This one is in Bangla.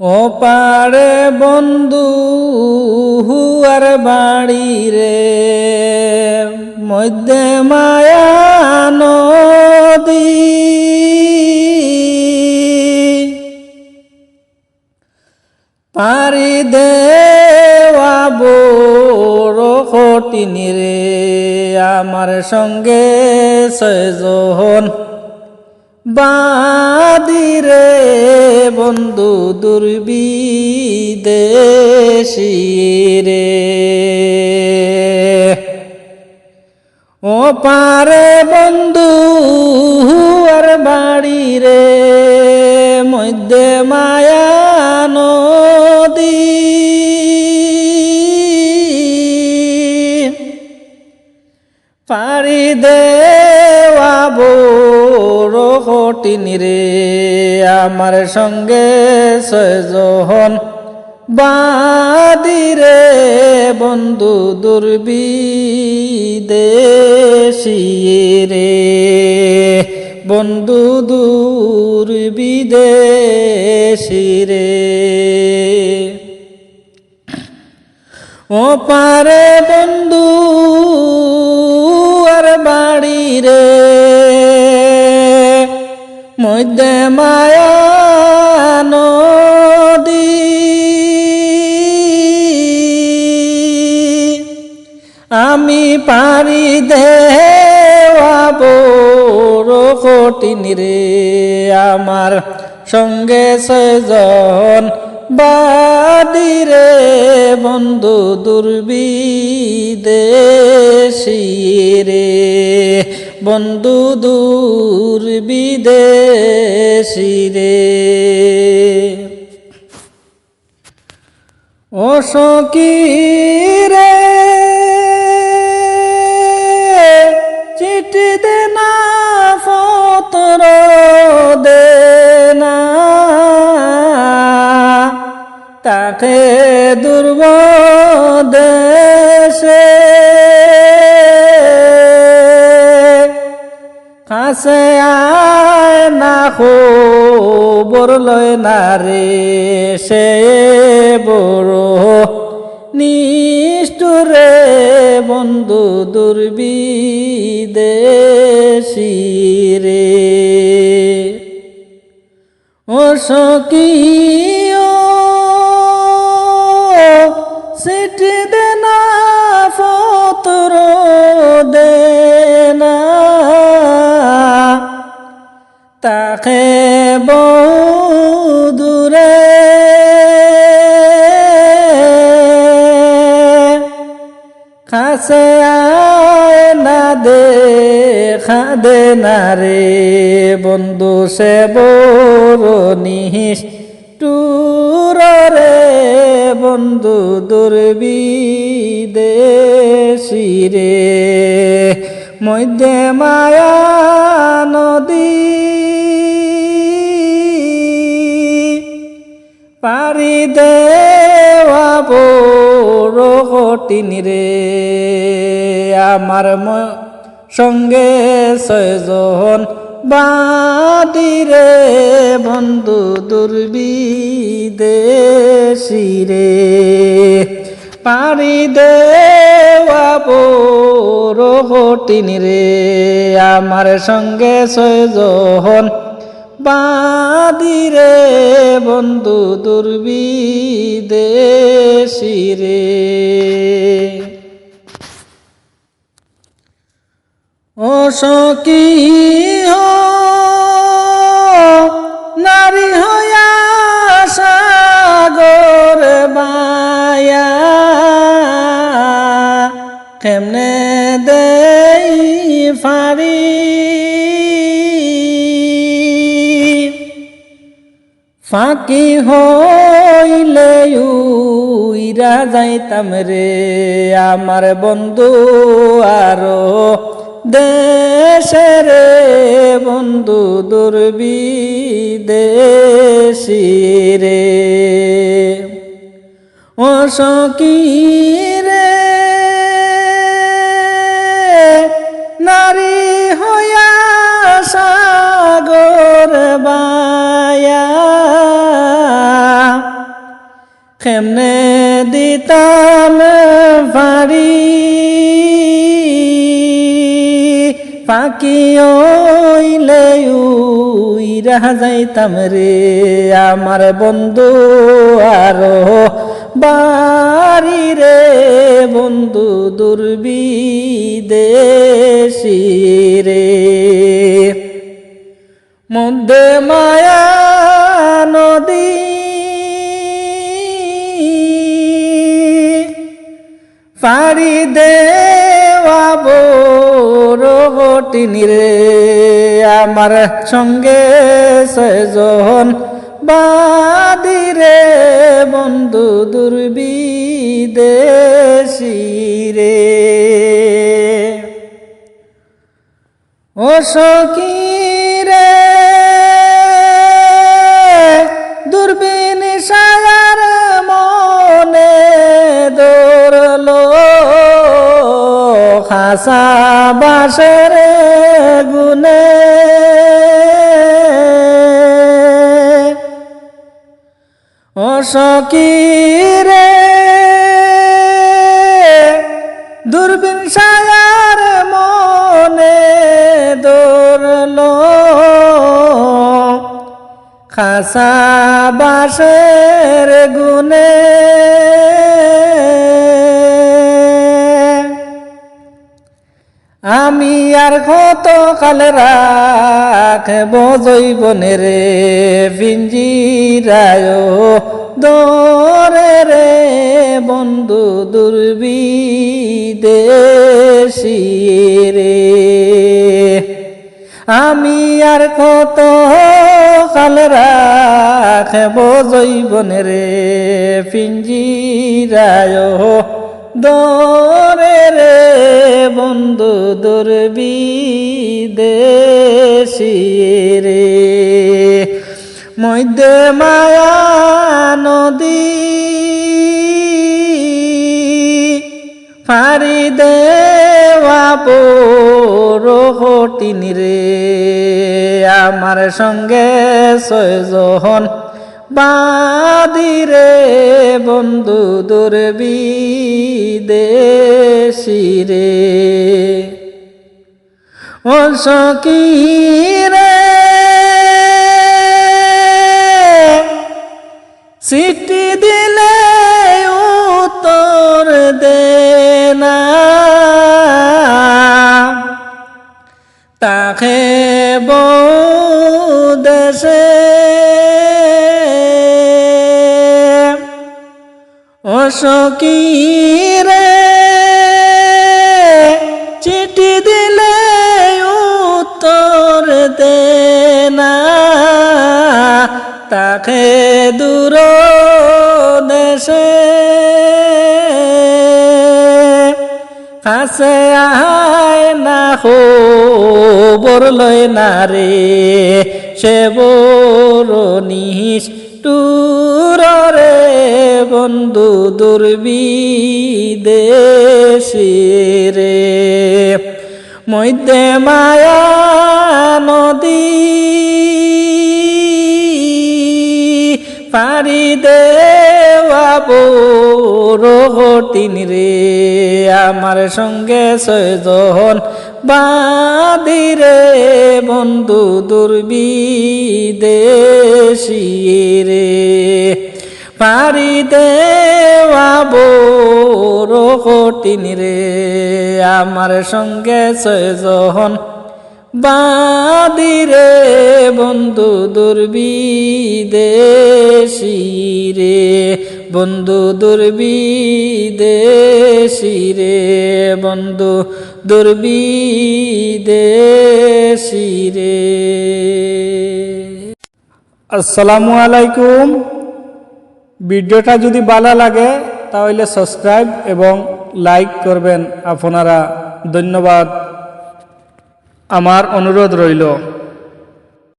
ও পারে বন্ধু হুয়ার বাড়ি রে। মধ্যে মায়া নদী। পারি দেওয়া বড় কঠিন রে। আমার সঙ্গে ছয়জন বাদিরে বন্ধু দুর্বিদেশি রে ও পারে বন্ধু আর বাড়ি রে মধ্যে মায়া নদী। পারি দেওয়া কঠিন রে, আমার সঙ্গে ছয়জন বাদিরে বন্ধু দুর্বিদেশি রে। বন্ধু দুর্বিদেশি রে। ও পারে বন্ধু মধ্যে মায়া নদী। আমি পারি কঠিন রে। আমার সঙ্গে ছয়জন বাদিরে বন্ধু দুর্বিদেশি রে। বন্ধু দুর্বিদেশি রে। ও রে চিঠি দে না তাকে দুর্ব দেশে কাছে আয় না খবর লয় না রে, সে বড় নিষ্ঠুরে বন্ধু দুর্বিদেশি রে। ও সকিও তাকে বৌদুরে। কাছে না দে না রে বন্ধু, সে বড় নিহিস রে বন্ধু, দুর্বিদেশি রে। মধ্যে মায়া নদী কঠিন রে। আমার সঙ্গে ছয়জন বাদিরে বন্ধু দুর্বিদেশি রে। পারি দেওয়া বড় কঠিন রে। আমার সঙ্গে ছয়জন বাদিরে বন্ধু দুর্বিদেশি রে ও সকি ফাঁকি হইলে উইরা যাইতাম রে। আমার বন্ধু আরও দেশে রে। বন্ধু দুর্বিদেশি রে। ও কেমনে দিতাম ফাড়ি পাখি ওইলে উইরা যাইতাম রে, আমার বন্ধু আরও বাড়ি রে। বন্ধু দুর্বিদেশি রে। মধ্যে মায়া পাড়ি দেওয়া বড়িনী রে। আমার সঙ্গে সেজন বাদি রে বন্ধু দুর্বিদেশি রে। ও সখী খাসা বাসের গুনে ও সখী রে দূরবীন সায়ার মনে দৌড়ল। খাসা বাসের গুনে আমি আর কত কাল রাখব জৈবনের পিঞ্জিরায় দরে রে বন্ধু দুর্বিদেশি রে আমি আর কত কাল রাখব জৈবনের পিঞ্জিরায় দরে রে বন্ধু দুর্বিদেশি রে মধ্যে মায়া নদী ফারি দেওয়া পড়িনি রে। আমার সঙ্গে ছয়জন বাদি রে বন্ধু দুর্বিদেশি রে। ও সখী রে, সিটি দিলে উত্তর দে না। তাকে দেশে অসকি রে। চিঠি দিলে উত্তর দে না। তাকে দূর দেশে কাছে আয় না খবর লয় না রে। সে বড় নিষ্ঠুর রে বন্ধু দুর্বিদেশি রে মধ্যে মায়া নদী পারি দেওয়া বড়িন রে। আমার সঙ্গে ছয়জন বাদি রে বন্ধু দুর্বিদেশি রে পারি দেওয়া বড়িন রে, আমার সঙ্গে ছয়জন বাদিরে বন্ধু দুর্বিদেশি রে বন্ধু দুর্বিদেশি রে, বন্ধু দুর্বিদেশি রে। আসসালামু আলাইকুম। ভিডিওটা যদি ভালো লাগে, তাহলে সাবস্ক্রাইব এবং লাইক করবেন। আপনারা ধন্যবাদ। আমার অনুরোধ রইল।